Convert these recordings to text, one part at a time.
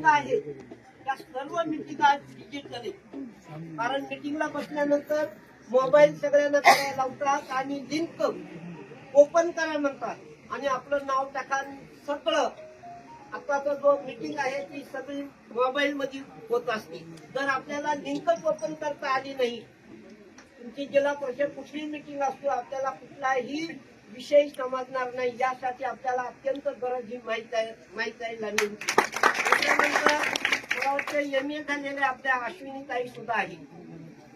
Meeting आहेत त्या सर्व मिटिंग आज डिजिटल कारण मिटिंगला बसल्यानंतर मोबाईल सगळ्यांना करायला लावतात आणि लिंक ओपन करा म्हणतात. आणि आपलं नाव टाका सगळं. आताचा जो मिटिंग आहे ती सगळी मोबाईल मध्ये होत असते. जर आपल्याला लिंकच ओपन करता आली नाही तुमची जिल्हा परिषद कुठली मिटिंग असतो आपल्याला कुठलाही विषय समजणार नाही. यासाठी आपल्याला अत्यंत गरज ही माहीत आहे माहीत आहे लागेल त्याच्यानंतर मला वाटतं एम ए झालेले आपल्या अश्विनी ताई सुद्धा आहे.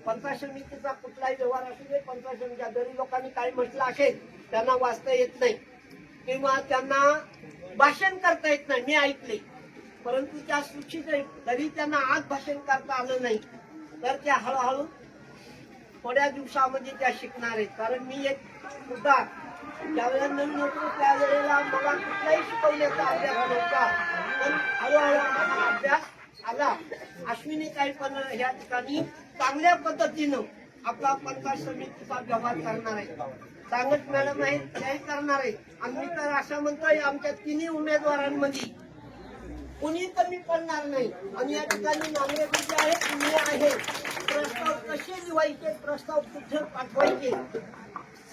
पंचायत समितीचा कुठलाही व्यवहार असू दे पंचायत समितीच्या जरी लोकांनी काही म्हटलं असेल त्यांना वाचता येत नाही. किंवा त्यांना भाषण करता येत नाही मी ऐकले. परंतु त्या सुशिक्षित आहेत जरी त्यांना आज भाषण करता आलं नाही. तर त्या हळूहळू थोड्या दिवसामध्ये त्या शिकणार आहेत. कारण मी एक सुद्धा ज्यावेळेला नवीन होतो त्यावेळेला मला कुठलाही शिकवण्याचा अभ्यास नव्हता. पण हळूहळू माझा अभ्यास आला. अश्विनी काही पण ह्या ठिकाणी चांगल्या पद्धतीनं आपला पंचायत समितीचा व्यवहार करणार आहे. सांगत मॅडम आहे त्याही करणार आहे. आम्ही तर अशा म्हणतोय आमच्या तिन्ही उमेदवारांमध्ये कुणी कमी पडणार नाही. आणि या ठिकाणी नागरिक आहे तुम्ही आहे प्रस्ताव कसे लिवायचे प्रस्ताव कुठे पाठवायचे?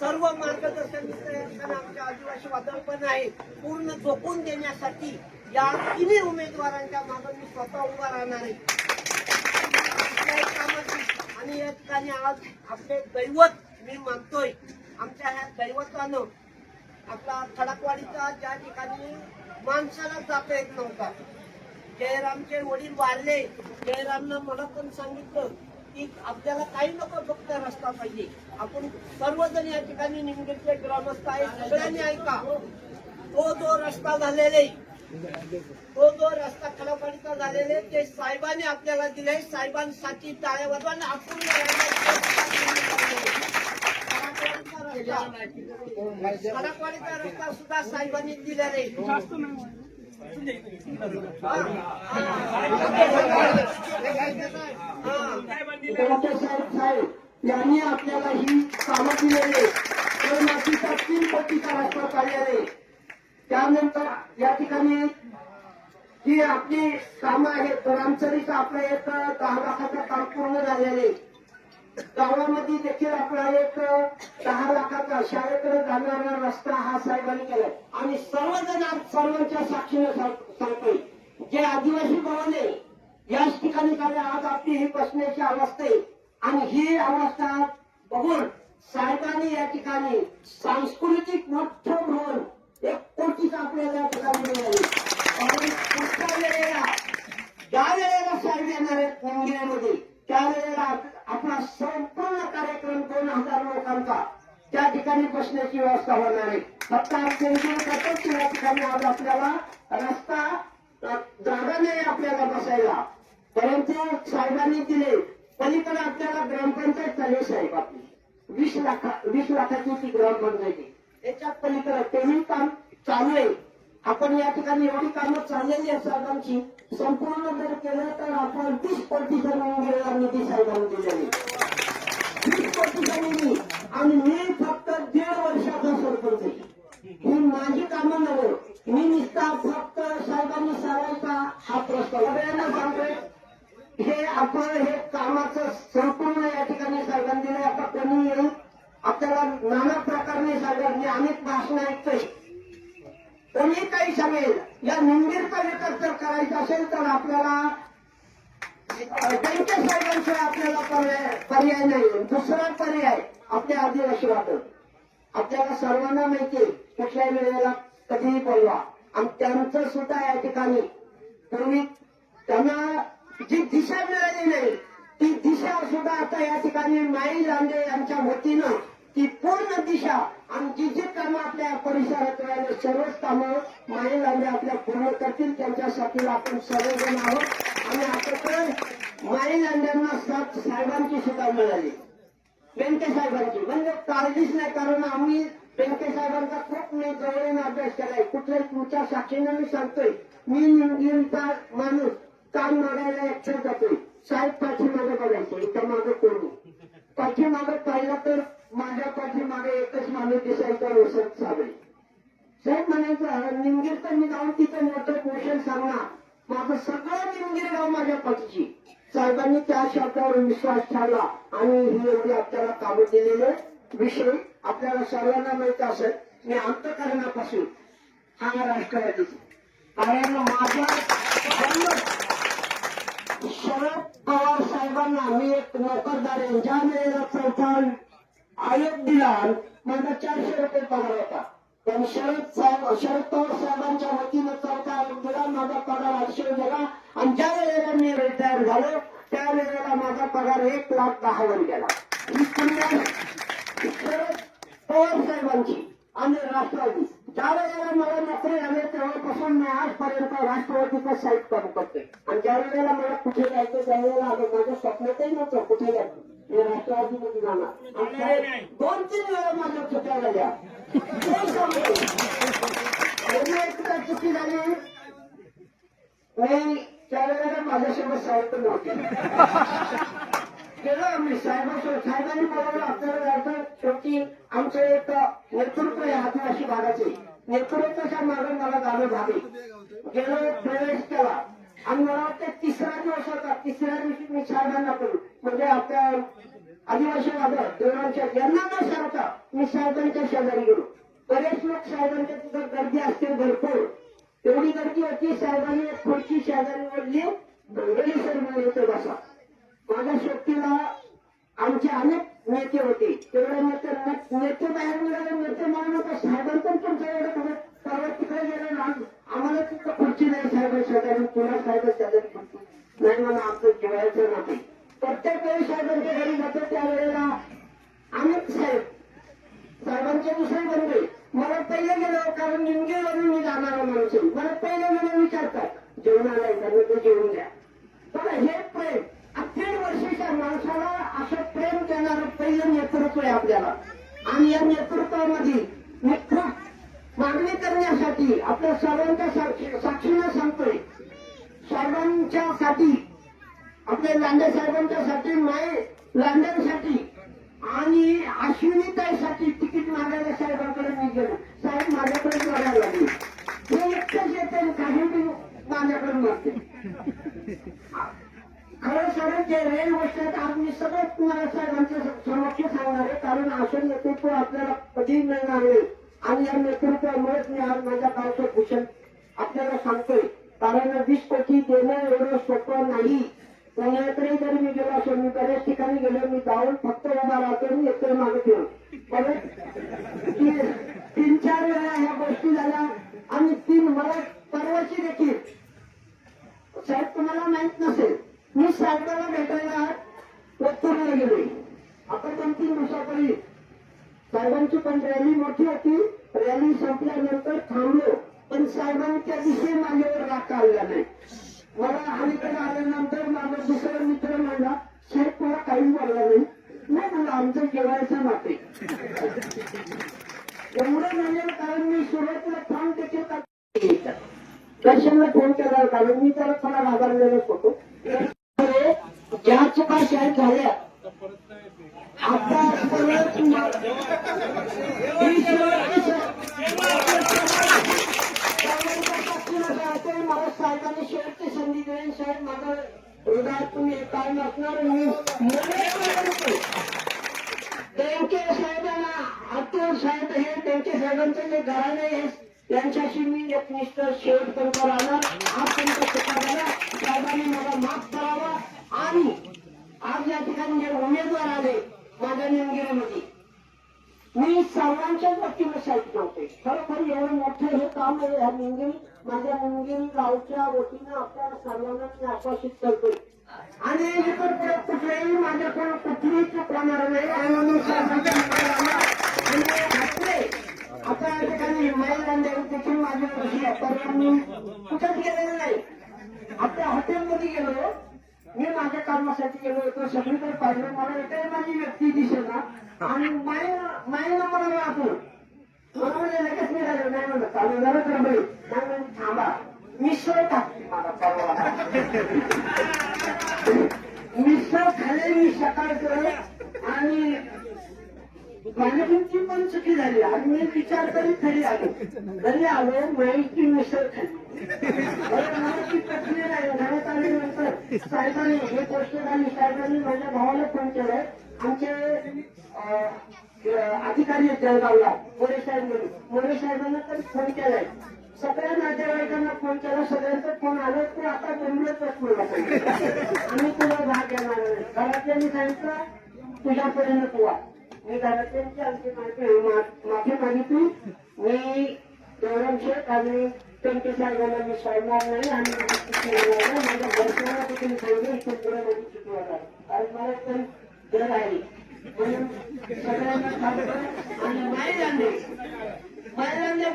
सर्व मार्गदर्शन तयार करणं आमच्या आदिवासी वादळ पण आहे पूर्ण झोपून देण्यासाठी या तिन्ही उमेदवारांच्या मागे मी स्वतः उभा राहणार आहे. आणि या ठिकाणी आज आपले दैवत मी मानतोय. आमच्या ह्या दैवतानं आपला खडकवाडीचा ज्या ठिकाणी माणसाला जाता येत नव्हता. जयरामचे वडील वारले. जयरामनं मला पण सांगितलं की आपल्याला काही नको फक्त रस्ता पाहिजे. आपण सर्वजण या ठिकाणी निमगेटचे ग्रामस्थ आहे सगळ्यांनी ऐका. तो जो रस्ता झालेले तो जो रस्ता खडकवाडीचा झालेले ते साहेबांनी आपल्याला दिले साहेबांसाठी टाळ्या वाजवा आपण खडकवाडीचा रस्ता सुद्धा साहेबांनी दिला आहे यांनी आपल्याला ही कामं दिलेली तर मातीचा तीन पट्टीचा रस्ता काढलेले त्यानंतर या ठिकाणी जी आपली कामं आहेत रामचरीचं आपलं एक दहा लाखाचं काम पूर्ण झालेले गावामध्ये देखील आपला एक दहा लाखाचा शाळेकडे जाणारा रस्ता हा साहेबांनी केला आणि सर्वजण सर्वांच्या साक्षीने सांगतोय. जे आदिवासी भवन याच ठिकाणी काय आज आपली ही बसण्याची अवस्था आहे. आणि ही अवस्था बघून साहेबांनी या ठिकाणी सांस्कृतिक मोठ भवन एक कोटीच आपल्याला या ठिकाणी मिळाले आणि पुढच्या वेळेला ज्या वेळेला साहेब येणार आहेत निमगिरीमध्ये त्यावेळेला आप- आपला संपूर्ण कार्यक्रम दोन हजार लोकांचा त्या ठिकाणी बसण्याची व्यवस्था होणार आहे फक्त आज केंद्रीय करतोच या ठिकाणी आज आपल्याला रस्ता जागा नाही आपल्याला बसायला. परंतु साहेबांनी दिले. पलीकडे आपल्याला ग्रामपंचायत चालू साहेब आपली. वीस लाखा वीस लाखाची ती ग्रामपंचायती. याच्यात पलीकडे पेमेंट काम चालू आहे. आपण या ठिकाणी एवढी कामं चाललेली आहेत साहेबांची संपूर्ण जर केलं तर आपण तीस कोटीचा निधी साहेबांनी दिलेली. तीस कोटीचा निधी आणि मी फक्त दीड वर्षाचा सरपंच आहे ही माझी कामं नव्हे मी निसता फक्त साहेबांनी सांगायचा हा प्रस्ताव सगळ्यांना सांगतोय. हे आपण हे कामाचं संपूर्ण या ठिकाणी साहेबांनी दिलंय. आता कोणी येईल आपल्याला नाना प्रकारने साहेबांनी अनेक भाषण ऐकतोय. कोणी काही सांगेल? या मंदिरचा विकास जर करायचा असेल तर आपल्याला त्यांच्या साहेबांशिवाय आपल्याला पर्याय पर्याय नाही. दुसरा पर्याय आपल्या आदिवासी वाटत आपल्याला सर्वांना माहिती आहे. कुठल्याही वेळेला कधीही बोलवा आणि त्यांचं सुद्धा या ठिकाणी पूर्वी त्यांना जी दिशा मिळाली नाही ती दिशा सुद्धा आता या ठिकाणी माई लांडे यांच्या वतीनं ती पूर्ण दिशा आणि जी जी कामं आपल्या परिसरात राहिले सर्वच कामं माई लांडे आपल्या पूर्ण करतील. त्यांच्यासाठी आपण सर्वजण आहोत. आणि आता तर माई लांड्यांना साहेबांची सुद्धा मिळाली. बेंके साहेबांची म्हणजे काळजीच नाही कारण आम्ही बेंके साहेबांचा खूप मी जवळून अभ्यास केलाय. कुठल्याही तुमच्या साक्षीनं मी सांगतोय मी निमगिरीचा माणूस काम मागायला एकटं जातोय. साहेब पाठीमागे बघायचं इथं मागं कोणी? पाठीमागे पाहिलं तर माझ्या पाठीमागे एकच माणूस दिसायचा वसंत साबळे साहेब म्हणायचं निमगीर तर मी जाऊन तिथं मोठं पोषण सांगणार. माझं सगळं निमगीर गाव माझ्या पाठीची साहेबांनी त्या शब्दावर विश्वास ठेवला आणि ही एवढी आपल्याला कामं दिलेले विषय आपल्याला सर्वांना माहीत असेल मी अंतकरणापासून हा राष्ट्रवादीचा कारण माझा शरद पवार साहेबांना मी एक नोकरदार आहे. ज्या वेळेला चौथा आयोग दिला माझा चारशे रुपये पगार होता. पण शरद साहेब शरद पवार साहेबांच्या वतीनं चौथा आयोग दिला माझा पगार आठशे गेला. आणि ज्या वेळेला मी रिटायर झालो त्या वेळेला माझा पगार एक लाख दहावर गेला. शरद पवार साहेबांची आणि राष्ट्रवादी. ज्या वेळेला मला नोकरी आली तेव्हापासून मी आजपर्यंत राष्ट्रवादीचं साईट काम करते आणि ज्या वेळेला मला कुठे जायचं त्यावेळेला आलं माझ्या स्वप्नातही नव्हतं कुठे जायचं. मी राष्ट्रवादीमध्ये जाणार. दोन तीन वेळा माझ्या चुक्या झाल्या. चुकी झाली. मी त्यावेळेला माझ्यासोबत साहित्य नव्हते. गेलो आम्ही साहेबांसोबत साहेबांनी बोलावलं आपल्याला जायचं शेवटी आमचं एक नेतृत्व आहे आदिवासी भागाचे. नेतृत्वाच्या मागे मला जाणं झाले. गेलो प्रवेश केला. आणि मला वाटतं तिसरा दिवस होता. तिसऱ्या दिवशी मी साहेबांना करू म्हणजे आपल्या आदिवासी भागात देवरांच्या यांना न सांगता मी साहेबांच्या शेजारी गेलो. बरेच लोक साहेबांच्या तिथं गर्दी असते भरपूर. एवढी गर्दी होती साहेबांनी एक खुर्ची शेजारी ओढली. गणगणी सर येते बसा. माझ्या शक्तीला आमचे अनेक नेते होते. तेवढे नेते नेते बाहेर मिळाले नेते पहिलं नेतृत्व आहे आपल्याला. आणि या नेतृत्वामध्ये मुख्य मागणी करण्यासाठी आपल्या सर्वांच्या साक्षीनं सांगतोय. सर्वांच्या साठी आपल्या लांडे साहेबांच्या साठी माय लांड्यांसाठी आणि अश्विनीताईसाठी तिकीट मागायला साहेबांकडे मी गेलो. साहेब माझ्याकडे मागायला लागले. हे एकटंच येते काही बी माझ्याकडे मागते जे रेल गोष्ट आज मी सगळं तुम्हाला साहेबांच्या समक्ष सांगणार आहे. कारण असं नेतृत्व आपल्याला कधी मिळणार नाही. आणि या नेतृत्वामुळेच मी आज माझ्या गावचं भूषण आपल्याला सांगतोय. कारण वीस कोटी देणं एवढं सोपं नाही. पुण्याकडे जर मी गेलो असेल मी बऱ्याच ठिकाणी गेलो मी जाऊन फक्त उभा राहतो आणि एकतर मागे ठेवून परत ती- तीन चार वेळा ह्या गोष्टी झाल्या आणि तीन मला परवाची देखील साहेब तुम्हाला माहीत नसेल मी साहेबाला भेटायला उत्तरला गेलोय आता दोन तीन दिवसापूर्वी साहेबांची पण रॅली मोठी होती. रॅली संपल्यानंतर थांबलो. पण साहेबांच्या दिशे मागेवर माझ्यावर राग नाही. मला अलीकडे आल्यानंतर माझा दुसरा मित्र म्हणला साहेब मला काही बोलला नाही. नाही मला आमचं जेवायचं नाते एवढं झालेलं कारण मी सुरुवातीला फोन देखील कशाला फोन केला? कारण मी त्याला थोडा घाबरलेलोच होतो ज्या चुका शाळेत झाल्या आता परत तुम्हाला- ही शेवटची स- मला साहेबांनी शेवटची संधी देईन साहेब माझं हृदयात तुम्ही एक कायम असणार मी त्यांचे साहेबांना अतुल साहेब हे त्यांचे साहेबांचं जे घराणे आहे त्यांच्याशी मी एक निष्ठ शेवटपर्यंत राहणार. आज त्यांचा चुका साहेबांनी मला माफ करावा. आणि आज या ठिकाणी जे उमेदवार आले माझ्या निमगिरीमध्ये मी सर्वांच्याच वतीनं साहित्य होते. खरोखर एवढं मोठं हे काम आहे या निमगिरी माझ्या निमगिरी गावच्या वतीनं आपल्या सर्वांना मी आश्वासित करतो. आणि इतर पुढे कुठल्याही माझ्याकडून कुठलीही चूक होणार नाही. आणि मी सर्वांच्या मागे आता या ठिकाणी महिला देखील माझी कशी आहे परवा मी कुठेच गेलेलो नाही. आपल्या हॉटेलमध्ये गेलो. मी माझ्या कामासाठी गेलो होतो. सगळीकडे पाहिलं. मला एकही माझी व्यक्ती दिसेना. आणि माय मायनं मला आपण म्हणलं चालू झालं तर बाई नाही म्हणजे थांबा मिसळ मला परवा मिसळ मी सकाळचं आणि पण चुकी झाली आणि मी विचार करीत घरी आलो घरी आलो माहिती मिसळ खाल्ली ती पटली नाही घरात आल्यानंतर साहेबांनी हे गोष्ट आणि साहेबांनी माझ्या भावाला फोन केलाय आमचे अधिकारी आहेत जळगावला मोरे साहेबांनी मोरे साहेबांना तर फोन केलाय. सगळ्या नातेवाईकांना फोन केला सगळ्यांचा फोन आला तू आता मुंबईत मला आम्ही तुला भाग घेणार नाही. घरातल्यांनी सांगितलं तुझ्यापर्यंत तू मी घरातल्यांची आमची माहिती माफी मागितली. मी गौरव शेख आणि त्यांच्या साहेबांना मी सोडणार नाही. आणि माझ्या घरच्यांना देखील सांगितलं इथून पुढे माझी चुकी होणार. कारण मला पण घर आहे म्हणून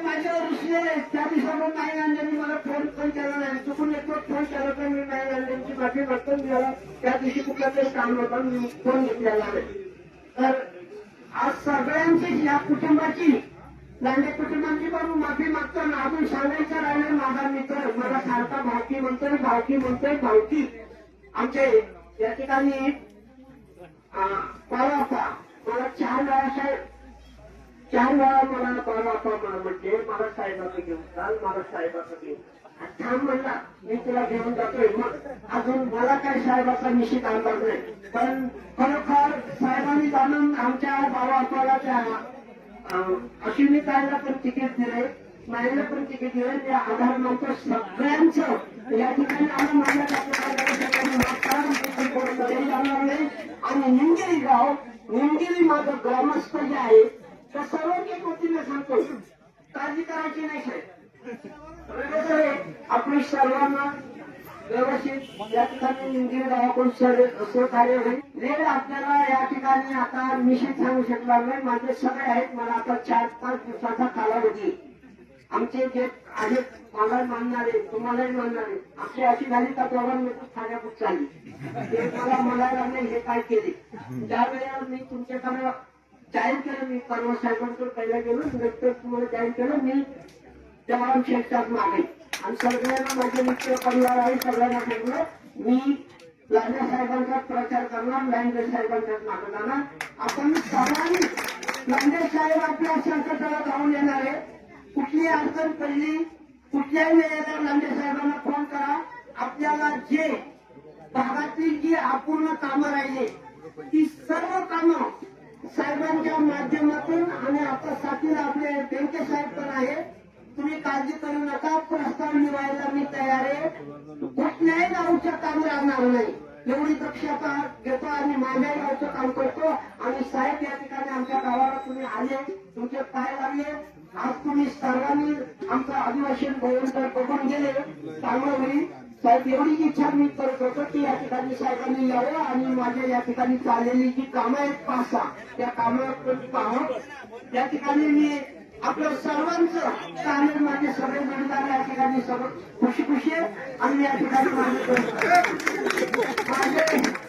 माझ्यावर त्या मला फोन पण केला नाही चुकून एक फोन केला तर मी माफी मागतो मला त्या दिवशी तरी काम मी फोन घेतलेला तर आज सगळ्यांची या कुटुंबाची लांडे कुटुंबांची पण माफी मागतो ना अजून सांगायचं राहिलं माझा मित्र मला सारखा भावकी म्हणतोय भावकी म्हणतोय भावकी आमचे या ठिकाणी मला चार वेळा साहेब चार वेळा मला बाबा मला म्हणजे मला साहेबाचं घेऊन चाल मला साहेबाचं घेऊन थांब म्हणला मी तुला घेऊन जातोय मग अजून मला काय साहेबाचा निश्चित अंदाज नाही पण खरोखर साहेबांनी जाणून आमच्या बाबा आपल्याला त्या अश्विनी ताईला पण तिकीट दिले माईला पण तिकीट दिले त्या आधार नंतर सगळ्यांचं या ठिकाणी आम्ही माझ्या आणि निमगिरी गाव निमगिरी माझं ग्रामस्थ जे आहे. त्या सर्व एक वतीने सांगतो काळजी करायची नाही साहेब. आपण आपली सर्वांना व्यवस्थित या ठिकाणी निमगिरी गावाकडून सहकार्य होईल. वेळ आपल्याला या ठिकाणी आता निश्चित सांगू शकणार नाही. माझे सगळे आहेत. मला आता चार पाच दिवसाचा कालावधी आमचे जे आहेत मला मानणारे तुम्हालाही मानणारे आमची अशी झाली का दोघांमध्ये खाण्यापूर चालली. ते मला म्हणायला लागले हे काय केले? त्यावेळेला मी तुमच्याकडे जाहीर केलं मी परवा साहेबांकडे पहिला गेलो नंतर तुम्हाला जाहीर केलं मी जवान शेखच्याच मागे. आणि सगळ्यांना माझे मित्र परिवार आहे सगळ्यांना सांगलं मी लांडे साहेबांचा प्रचार करणार लांडे साहेबांच्याच मागणार आपण सर्वांनी लांडे साहेब आपल्या संकटाला जाऊन येणार आहे. कुठली अडचण पडली कुठल्याही वेळेला लांडे साहेबांना फोन करा. आपल्याला जे भागातील जी अपूर्ण कामं राहिले ती सर्व कामं साहेबांच्या माध्यमातून आणि आता साथीला आपले बँके साहेब पण आहे तुम्ही काळजी करू नका प्रस्ताव निवायला मी तयार आहे. कुठल्याही गावच्या काम राहणार नाही. एवढी दक्षता घेतो आणि माझ्या गावचं काम करतो. आणि साहेब या ठिकाणी आमच्या गावाला तुम्ही आले तुमचे पाय लागले. आज तुम्ही सर्वांनी आमचं आदिवासी भवन बघून गेले. चांगलं होईल. साहेब एवढी इच्छा मी करत होतो की या ठिकाणी साहेबांनी यावं आणि माझ्या या ठिकाणी चाललेली जी कामं आहेत पाच सहा त्या कामाकडे पाहावं या ठिकाणी मी आपलं सर्वांचं चालेल माझे सगळे जोडदार या ठिकाणी सर्व खुशी खुशी आहे आणि या ठिकाणी माझे माझे